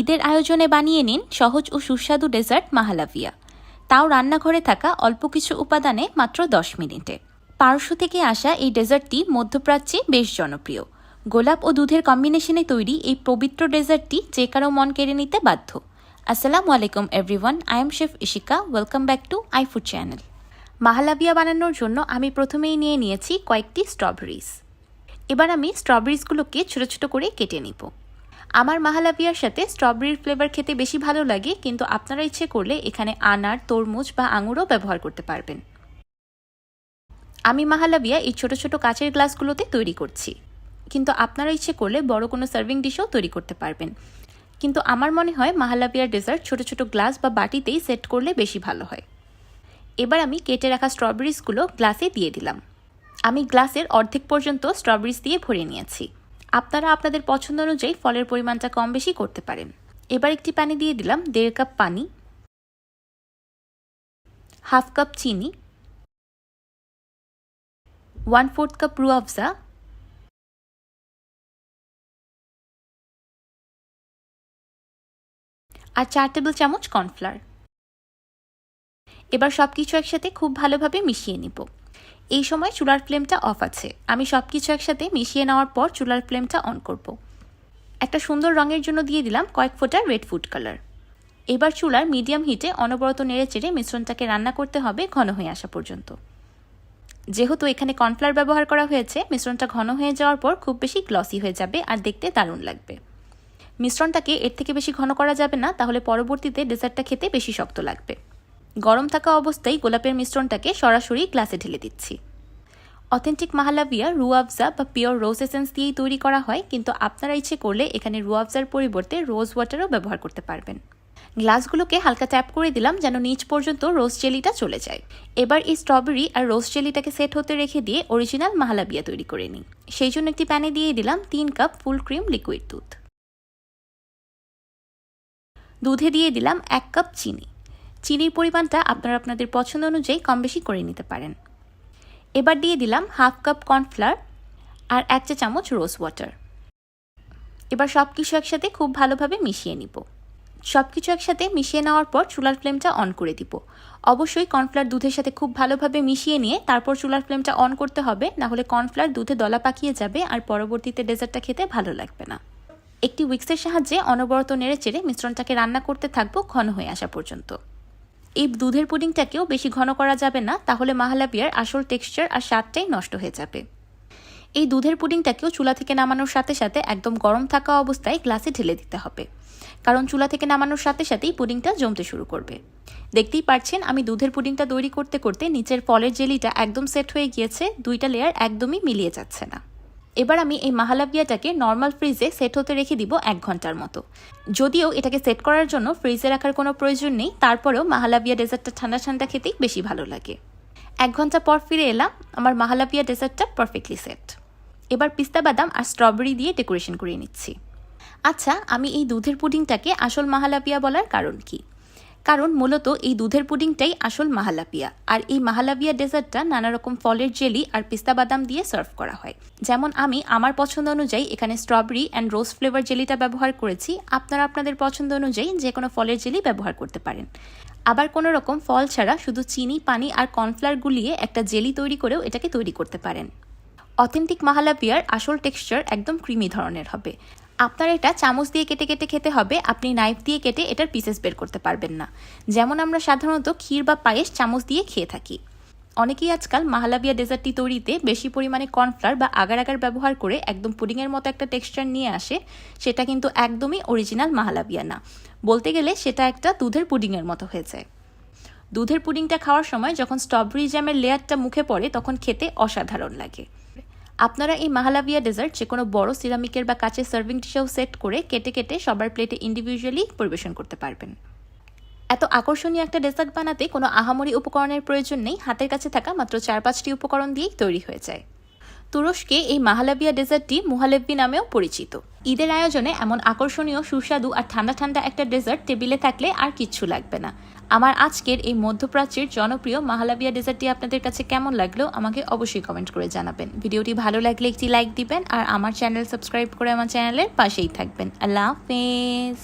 ঈদের আয়োজনে বানিয়ে নিন সহজ ও সুস্বাদু ডেজার্ট মাহালাভিয়া। তাও রান্নাঘরে থাকা অল্প কিছু উপাদানে মাত্র দশ মিনিটে। পারস্য থেকে আসা এই ডেজার্টটি মধ্যপ্রাচ্যে বেশ জনপ্রিয়। গোলাপ ও দুধের কম্বিনেশনে তৈরি এই পবিত্র ডেজার্টটি যে কারও মন কেড়ে নিতে বাধ্য। আসসালামু আলাইকুম everyone I am chef Ishika welcome back to I food channel mahalabia বানানোর জন্য আমি প্রথমেই নিয়ে নিয়েছি কয়েকটি স্ট্রবেরিজ এবার আমি স্ট্রবেরিজগুলোকে ছোটো ছোটো করে কেটে নিব। আমার মাহালাবিয়ার সাথে স্ট্রবেরির ফ্লেভার খেতে বেশি ভালো লাগে, কিন্তু আপনারা ইচ্ছে করলে এখানে আনার, তরমুজ বা আঙুরও ব্যবহার করতে পারবেন। আমি মাহালাবিয়া এই ছোট ছোট কাচের গ্লাসগুলোতে তৈরি করছি। কিন্তু আপনারা ইচ্ছে করলে বড় কোনো সার্ভিং ডিশও তৈরি করতে পারবেন। কিন্তু আমার মনে হয় মাহালাবিয়ার ডেজার্ট ছোট ছোট গ্লাস বা বাটিতেই সেট করলে বেশি ভালো হয়। এবার আমি কেটে রাখা স্ট্রবেরিজগুলো গ্লাসে দিয়ে দিলাম। আমি গ্লাসের অর্ধেক পর্যন্ত স্ট্রবেরিজ দিয়ে ভরে নিয়েছি। আপনারা আপনাদের পছন্দ অনুযায়ী ফলের পরিমাণটা কম বেশি করতে পারেন। এবার একটি পানি দিয়ে দিলাম দেড় কাপ পানি, হাফ কাপ চিনি, ওয়ান ফোর্থ কাপ রুয়াফজা আর চার টেবিল চামচ কর্নফ্লাওয়ার। এবার সব কিছু একসাথে খুব ভালোভাবে মিশিয়ে নিব। এই সময় চুলার ফ্লেমটা অফ আছে। আমি সব কিছু একসাথে মিশিয়ে নেওয়ার পর চুলার ফ্লেমটা অন করব। একটা সুন্দর রঙের জন্য দিয়ে দিলাম কয়েক ফোঁটা রেড ফুড কালার। এবার চুলার মিডিয়াম হিটে অনবরত নেড়ে চেড়ে মিশ্রণটাকে রান্না করতে হবে ঘন হয়ে আসা পর্যন্ত। যেহেতু এখানে কর্নফ্লাওয়ার ব্যবহার করা হয়েছে, মিশ্রণটা ঘন হয়ে যাওয়ার পর খুব বেশি গ্লসি হয়ে যাবে আর দেখতে দারুণ লাগবে। মিশ্রণটাকে এর থেকে বেশি ঘন করা যাবে না, তাহলে পরবর্তীতে ডেজার্টটা খেতে বেশি শক্ত লাগবে। গরম থাকা অবস্থায় গোলাপের মিশ্রণটাকে সরাসরি গ্লাসে ঢেলে দিচ্ছি। অথেন্টিক মাহালাবিয়া রুয়াবজা বা পিওর রোজ এসেন্স দিয়েই তৈরি করা হয়, কিন্তু আপনারা ইচ্ছে করলে এখানে রুয়াবজার পরিবর্তে রোজ ওয়াটারও ব্যবহার করতে পারবেন। গ্লাসগুলোকে হালকা ট্যাপ করে দিলাম যেন নিচ পর্যন্ত রোজ জেলিটা চলে যায়। এবার এই স্ট্রবেরি আর রোজ জেলিটাকে সেট হতে রেখে দিয়ে অরিজিনাল মাহালাবিয়া তৈরি করে নিই। সেই জন্য একটি প্যানে দিয়ে দিলাম তিন কাপ ফুল ক্রিম লিকুইড দুধ। দুধে দিয়ে দিলাম এক কাপ চিনি। চিনির পরিমাণটা আপনারা আপনাদের পছন্দ অনুযায়ী কম বেশি করে নিতে পারেন। এবার দিয়ে দিলাম হাফ কাপ কর্নফ্লাওয়ার আর এক চা চামচ রোজ ওয়াটার। এবার সব কিছু একসাথে খুব ভালোভাবে মিশিয়ে নিব। সব কিছু একসাথে মিশিয়ে নেওয়ার পর চুলার ফ্লেমটা অন করে দিব। অবশ্যই কর্নফ্লাওয়ার দুধের সাথে খুব ভালোভাবে মিশিয়ে নিয়ে তারপর চুলার ফ্লেমটা অন করতে হবে, নাহলে কর্নফ্লাওয়ার দুধে দলা পাকিয়ে যাবে আর পরবর্তীতে ডেজার্টটা খেতে ভালো লাগবে না। একটি উইক্সের সাহায্যে অনবরত নেড়ে চেড়ে মিশ্রণটাকে রান্না করতে থাকব ঘন হয়ে আসা পর্যন্ত। এই দুধের পুডিংটাকেও বেশি ঘন করা যাবে না, তাহলে মাহালাবিয়ার আসল টেক্সচার আর স্বাদটাই নষ্ট হয়ে যাবে। এই দুধের পুডিংটাকেও চুলা থেকে নামানোর সাথে সাথে একদম গরম থাকা অবস্থায় গ্লাসে ঢেলে দিতে হবে, কারণ চুলা থেকে নামানোর সাথে সাথেই পুডিংটা জমতে শুরু করবে। দেখতেই পাচ্ছেন আমি দুধের পুডিংটা তৈরি করতে করতে নিচের ফলের জেলিটা একদম সেট হয়ে গিয়েছে, দুইটা লেয়ার একদমই মিলিয়ে যাচ্ছে না। এবার আমি এই মাহালাবিয়াটাকে নর্মাল ফ্রিজে সেট হতে রেখে দিব এক ঘণ্টার মতো। যদিও এটাকে সেট করার জন্য ফ্রিজে রাখার কোনো প্রয়োজন নেই, তারপরেও মাহালাবিয়া ডেজার্টটা ঠান্ডা ঠান্ডা খেতেই বেশি ভালো লাগে। এক ঘণ্টা পর ফিরে এলাম, আমার মাহালাবিয়া ডেজার্টটা পারফেক্টলি সেট এবার পিস্তা বাদাম আর স্ট্রবেরি দিয়ে ডেকোরেশন করে নিচ্ছি। আচ্ছা আমি এই দুধের পুডিংটাকে আসল মাহালাবিয়া বলার কারণ কি? কারণ মূলত এই দুধের পুডিংটাই আসল মাহালাপিয়া। আর এই মাহালাপিয়া ডেজার্টটা নানা রকম ফলের জেলি আর পিস্তা বাদাম দিয়ে সার্ভ করা হয়। যেমন আমি আমার পছন্দ অনুযায়ী এখানে স্ট্রবেরি অ্যান্ড রোজ ফ্লেভার জেলিটা ব্যবহার করেছি। আপনারা আপনাদের পছন্দ অনুযায়ী যে কোনো ফলের জেলি ব্যবহার করতে পারেন। আবার কোনো রকম ফল ছাড়া শুধু চিনি, পানি আর কর্নফ্লাওয়ার গুলিয়ে একটা জেলি তৈরি করেও এটাকে তৈরি করতে পারেন। অথেন্টিক মাহালাপিয়ার আসল টেক্সচার একদম ক্রিমি ধরনের হবে। আপনার এটা চামচ দিয়ে কেটে কেটে খেতে হবে, আপনি নাইফ দিয়ে কেটে এটার পিসেস বের করতে পারবেন না। যেমন আমরা সাধারণত ক্ষীর বা পায়েস চামচ দিয়ে খেয়ে থাকি। অনেকেই আজকাল মাহালাবিয়া ডেজার্টটি তৈরিতে বেশি পরিমাণে কর্নফ্লাওয়ার বা আগার আগার ব্যবহার করে একদম পুডিংয়ের মতো একটা টেক্সচার নিয়ে আসে, সেটা কিন্তু একদমই অরিজিনাল মাহালাবিয়া না। বলতে গেলে সেটা একটা দুধের পুডিংয়ের মতো হয়ে যায় দুধের পুডিংটা খাওয়ার সময় যখন স্ট্রবেরি জ্যামের লেয়ারটা মুখে পড়ে, তখন খেতে অসাধারণ লাগে। আপনারা এই মাহালাভিয়া ডেজার্ট যে কোনো বড় সিরামিকের বা কাচের সার্ভিং ডিশেও সেট করে কেটে কেটে সবার প্লেটে ইন্ডিভিজুয়ালি পরিবেশন করতে পারবেন। এত আকর্ষণীয় একটা ডেজার্ট বানাতে কোনো আহামরি উপকরণের প্রয়োজন নেই। হাতের কাছে থাকা মাত্র চার পাঁচটি উপকরণ দিয়েই তৈরি হয়ে যায়। তুরস্কে এই মাহালাবিয়া ডেজার্টটি মুহালেব্বি নামেও পরিচিত। ঈদের আয়োজনে এমন আকর্ষণীয়, সুস্বাদু আর ঠান্ডা ঠান্ডা একটা ডেজার্ট টেবিলে থাকলে আর কিচ্ছু লাগবে না। আমার আজকের এই মধ্যপ্রাচ্যের জনপ্রিয় মাহালাবিয়া ডেজার্টটি আপনাদের কাছে কেমন লাগল আমাকে অবশ্যই কমেন্ট করে জানাবেন। ভিডিওটি ভালো লাগলে একটি লাইক দিবেন আর আমার চ্যানেল সাবস্ক্রাইব করে আমার চ্যানেলের পাশেই থাকবেন। আল্লাহ হাফেজ।